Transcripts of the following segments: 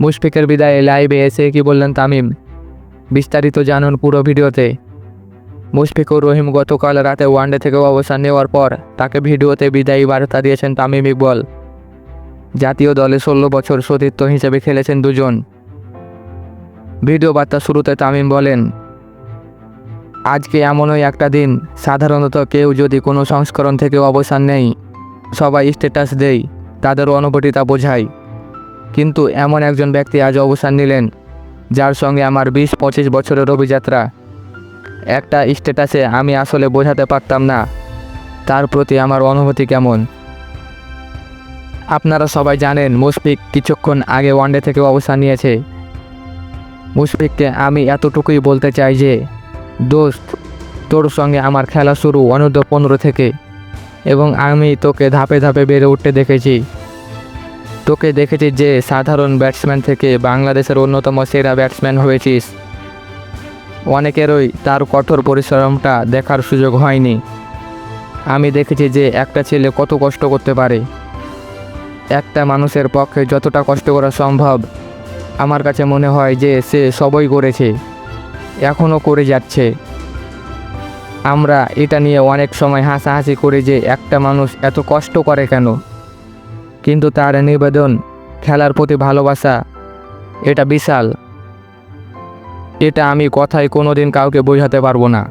মুশফিকের বিদায়ে লাইভে এসে কি বললেন তামিম? বিস্তারিত জানুন পুরো ভিডিওতে। মুশফিকুর রহিম গতকাল রাতে ওয়ানডে থেকে অবসর নেওয়ার পর তাকে ভিডিওতে বিদায়ী বার্তা দিয়েছেন তামিম ইকবল। জাতীয় দলে ষোলো বছর সতীর্থ হিসেবে খেলেছেন দুজন। ভিডিও বার্তা শুরুতে তামিম বলেন, আজকে এমনই একটা দিন, সাধারণত কেউ যদি কোনো সংস্করণ থেকে অবসর নেই সবাই স্ট্যাটাস দেই তাদের অনুভূতিটা বোঝায়। কিন্তু এমন একজন ব্যক্তি আজ অবসান নিলেন, যার সঙ্গে আমার বিশ পঁচিশ বছরের অভিযাত্রা। একটা স্ট্যাটাসে আমি আসলে বোঝাতে পারতাম না, তার প্রতি আমার অনুভূতি কেমন? আপনারা সবাই জানেন, মুশফিক কিছুক্ষণ আগে ওয়ানডে থেকে অবসর নিয়েছে। মুশফিককে আমি এতটুকুই বলতে চাই যে, দোস্ত, তোর সঙ্গে আমার খেলা শুরু অনূর্ধ্ব পনেরো থেকে এবং আমি তোকে ধাপে ধাপে বেড়ে উঠতে দেখেছি। তোকে দেখেছি যে সাধারণ ব্যাটসম্যান থেকে বাংলাদেশের অন্যতম সেরা ব্যাটসম্যান হয়েছিস। অনেকেরই তার কঠোর পরিশ্রমটা দেখার সুযোগ হয়নি। আমি দেখেছি যে একটা ছেলে কত কষ্ট করতে পারে। একটা মানুষের পক্ষে যতটা কষ্ট করা সম্ভব, আমার কাছে মনে হয় যে সে সবই করেছে, এখনও করে যাচ্ছে। আমরা এটা নিয়ে অনেক সময় হাসাহাসি করি যে একটা মানুষ এত কষ্ট করে কেন? কিন্তু তার নিবেদন, খেলার প্রতি ভালোবাসা, এটা বিশাল। এটা আমি কথায় কোনো দিন কাউকে বোঝাতে পারব না।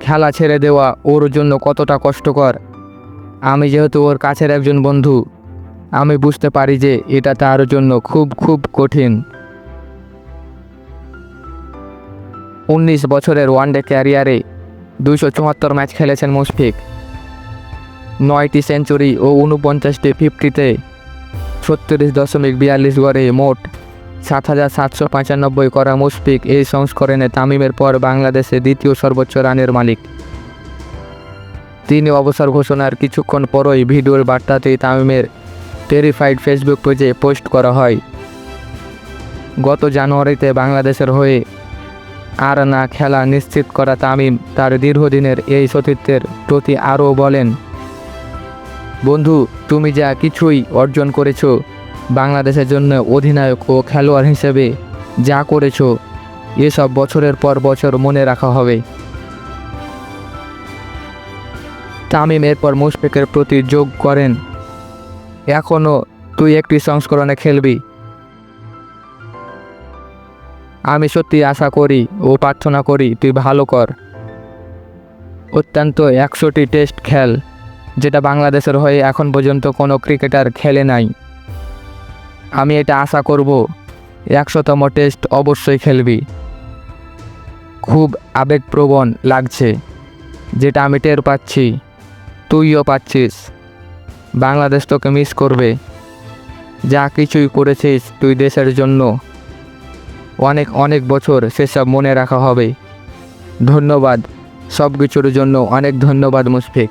খেলা ছেড়ে দেওয়া ওর জন্য কতটা কষ্টকর। আমি যেহেতু ওর কাছের একজন বন্ধু, আমি বুঝতে পারি যে এটা তার জন্য খুব খুব কঠিন। উনিশ বছরের ওয়ানডে ক্যারিয়ারে দুশো চুয়াত্তর ম্যাচ খেলেছেন মুশফিক। নয়টি সেঞ্চুরি ও উনপঞ্চাশটি ফিফটিতে ছত্রিশ দশমিক বিয়াল্লিশ গড়ে মোট সাত হাজার সাতশো পঁচানব্বই করা মুশফিক এই সংস্করণে তামিমের পর বাংলাদেশে দ্বিতীয় সর্বোচ্চ রানের মালিক। তিনি অবসর ঘোষণার কিছুক্ষণ পরই ভিডিওর বার্তাতেই তামিমের টেরিফাইড ফেসবুক পেজে পোস্ট করা হয়। গত জানুয়ারিতে বাংলাদেশের হয়ে আর না খেলা নিশ্চিত করা তামিম তার দীর্ঘদিনের এই সতীর্থের প্রতি আরও বলেন বন্ধু, তুমি যা কিছুই অর্জন করেছ, বাংলাদেশের জন্য অধিনায়ক ও খেলোয়াড় হিসেবে যা করেছ, এসব বছরের পর বছর মনে রাখা হবে। তামিম এরপর মুশফিকের প্রতি যোগ করেন। এখনও তুই একটি সংস্করণে খেলবি। আমি সত্যি আশা করি ও প্রার্থনা করি তুই ভালো কর। অত্যন্ত একশোটি টেস্ট খেল। যেটা বাংলাদেশের হয়ে এখন পর্যন্ত কোনো ক্রিকেটার খেলে নাই। আমি এটা আশা করব, একশোতম টেস্ট অবশ্যই খেলবি। খুব আবেগপ্রবণ লাগছে, যেটা আমি টের পাচ্ছি, তুইও পাচ্ছিস। বাংলাদেশ তোকে মিস করবে। যা কিছুই করেছিস তুই দেশের জন্য। অনেক অনেক বছর সেসব মনে রাখা হবে। ধন্যবাদ সব কিছুর জন্য অনেক ধন্যবাদ মুশফিক।